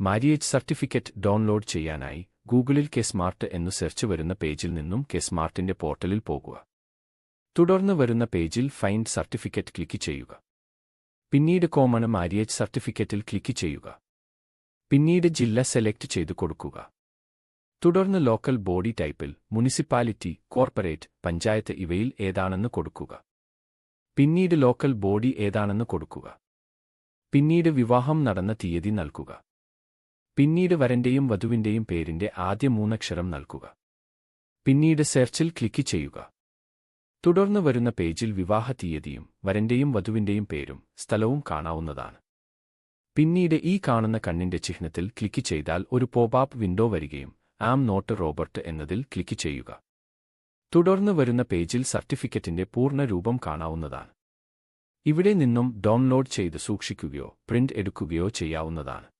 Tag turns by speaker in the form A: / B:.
A: Marriage certificate download ചെയ്യാനായി ഗൂഗിളിൽ K smart എന്നു സെർച്ച് വരുന്ന പേജിൽ നിന്നും കെ സ്മാർട്ടിന്റെ പോർട്ടലിൽ പോകുക. തുടർന്ന് വരുന്ന പേജിൽ ഫൈൻഡ് സർട്ടിഫിക്കറ്റ് ക്ലിക്ക് ചെയ്യുക. പിന്നീട് കോമണ് മാരിയേജ് സർട്ടിഫിക്കറ്റിൽ ക്ലിക്ക് ചെയ്യുക. പിന്നീട് ജില്ല സെലക്ട് ചെയ്തു കൊടുക്കുക. തുടർന്ന് ലോക്കൽ ബോഡി ടൈപ്പിൽ മുനിസിപ്പാലിറ്റി കോർപ്പറേറ്റ് പഞ്ചായത്ത് ഇവയിൽ ഏതാണെന്ന് കൊടുക്കുക. പിന്നീട് ലോക്കൽ ബോഡി ഏതാണെന്ന് കൊടുക്കുക. പിന്നീട് വിവാഹം നടന്ന തീയതി നൽകുക. പിന്നീട് വരന്റെയും വധുവിന്റെയും പേരിന്റെ ആദ്യ മൂന്നക്ഷരം നൽകുക. പിന്നീട് സെർച്ചിൽ ക്ലിക്ക് ചെയ്യുക. തുടർന്ന് വരുന്ന പേജിൽ വിവാഹ തീയതിയും വരന്റെയും വധുവിന്റെയും പേരും സ്ഥലവും കാണാവുന്നതാണ്. പിന്നീട് ഈ കാണുന്ന കണ്ണിന്റെ ചിഹ്നത്തിൽ ക്ലിക്ക് ചെയ്താൽ ഒരു പോപ്പ് വിൻഡോ വരികയും ആം നോട്ട് റോബർട്ട് എന്നതിൽ ക്ലിക്ക് ചെയ്യുക. തുടർന്ന് വരുന്ന പേജിൽ സർട്ടിഫിക്കറ്റിന്റെ പൂർണ രൂപം കാണാവുന്നതാണ്. ഇവിടെ നിന്നും ഡൗൺലോഡ് ചെയ്ത് സൂക്ഷിക്കുകയോ പ്രിന്റ് എടുക്കുകയോ ചെയ്യാവുന്നതാണ്.